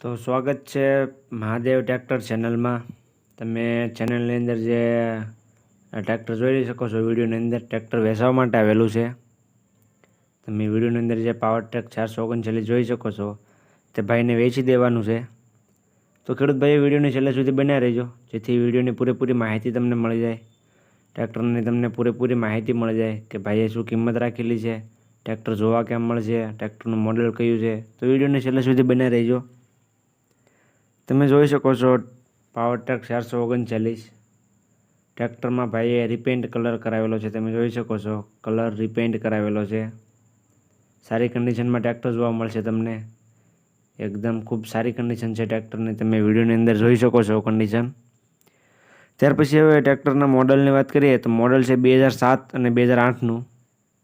તો સ્વાગત છે મહાદેવ ટ્રેક્ટર ચેનલમાં. તમે ચેનલની અંદર જે ટ્રેક્ટર જોઈ શકો છો વિડીયોની અંદર ટ્રેક્ટર વેચવા માટે આવેલું છે. તમે વિડીયોની અંદર જે પાવર ટ્રેક ચારસો ઓગણચાલીસ જોઈ શકો છો, તે ભાઈને વેચી દેવાનું છે. તો ખેડૂત ભાઈ વિડીયોની છેલ્લે સુધી બન્યા રહેજો, જેથી વિડીયોની પૂરેપૂરી માહિતી તમને મળી જાય. ટ્રેક્ટરની તમને પૂરેપૂરી માહિતી મળી જાય કે ભાઈએ શું કિંમત રાખેલી છે, ટ્રેક્ટર જોવા કેમ મળશે, ટ્રેક્ટરનું મોડેલ કયું છે. તો વિડીયોની છેલ્લે સુધી બન્યા રહેજો. તમે જોઈ શકો છો પાવર ટ્રેક ચારસો ઓગણચાલીસ. ટ્રેક્ટરમાં ભાઈએ રિપેન્ટ કલર કરાવેલો છે, તમે જોઈ શકો છો કલર રિપેન્ટ કરાવેલો છે. સારી કન્ડિશનમાં ટ્રેક્ટર જોવા મળશે તમને. એકદમ ખૂબ સારી કન્ડિશન છે ટ્રેક્ટરની તમે વિડીયોની અંદર જોઈ શકો છો કન્ડિશન ત્યાર પછી હવે ટ્રેક્ટરના મોડલની વાત કરીએ, તો મોડલ છે બે હજાર સાત અને બે હજાર આઠનું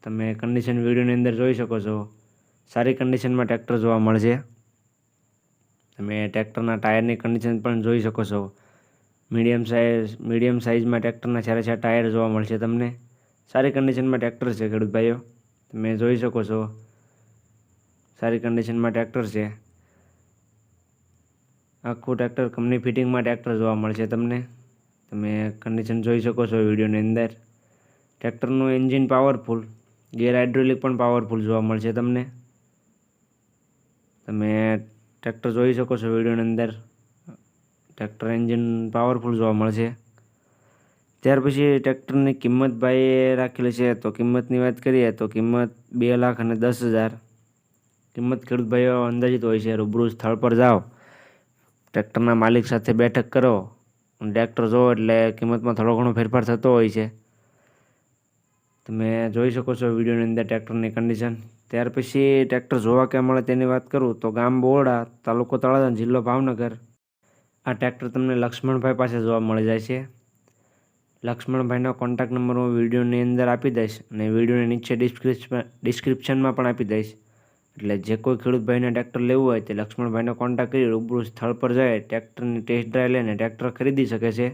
તમે કન્ડિશન વિડીયોની અંદર જોઈ શકો છો. સારી કન્ડિશનમાં ટ્રેક્ટર જોવા મળશે. તમે ટ્રેક્ટરના ટાયરની કન્ડિશન પણ જોઈ શકો છો. મીડિયમ સાઇઝ મીડિયમ સાઇઝમાં ટ્રેક્ટરના ચારે ચાર ટાયર જોવા મળશે તમને. સારી કન્ડિશનમાં ટ્રેક્ટર છે ખેડૂતભાઈઓ તમે જોઈ શકો છો. સારી કન્ડિશનમાં ટ્રેક્ટર છે. આખું ટ્રેક્ટર કંપની ફિટિંગમાં ટ્રેક્ટર જોવા મળશે તમને. તમે કન્ડિશન જોઈ શકો છો વિડીયોની અંદર. ટ્રેક્ટરનું એન્જિન પાવરફુલ ગેર હાઇડ્રોલિક પણ પાવરફુલ જોવા મળશે તમને. તમે ટ્રેક્ટર જોઈ શકો છો વિડીયોની અંદર. ટ્રેક્ટર એન્જિન પાવરફુલ જોવા મળશે ત્યાર પછી ટ્રેક્ટરની કિંમત ભાઈએ રાખેલી છે, તો કિંમતની વાત કરીએ તો કિંમત બે લાખ અને દસ હજાર. કિંમત ખેડૂત ભાઈઓ અંદાજિત હોય છે, રૂબરૂ સ્થળ પર જાઓ, ટ્રેક્ટરના માલિક સાથે બેઠક કરો. ટ્રેક્ટર જોવો એટલે કિંમતમાં થોડો ઘણો ફેરફાર થતો હોય છે. તમે જોઈ શકો છો વિડીયોની અંદર ટ્રેક્ટરની કન્ડિશન ત્યાર પછી ટ્રેક્ટર જોવા ક્યાં મળે તેની વાત કરું તો ગામ બોરડા, તાલુકો તળાજા, જિલ્લો ભાવનગર. આ ટ્રેક્ટર તમને લક્ષ્મણભાઈ પાસે જોવા મળી જાય છે. લક્ષ્મણભાઈનો કોન્ટેક્ટ નંબર હું વિડીયોની અંદર આપી દઈશ અને વિડીયોની નીચે ડિસ્ક્રિપ્શન ડિસ્ક્રિપ્શનમાં પણ આપી દઈશ. એટલે જે કોઈ ખેડૂત ભાઈને ટ્રેક્ટર લેવું હોય તે લક્ષ્મણભાઈનો કોન્ટેક્ટ કરી રૂબરૂ સ્થળ પર જાય ટ્રેક્ટરની ટેસ્ટ ડ્રાઈવ લઈને ટ્રેક્ટર ખરીદી શકે છે.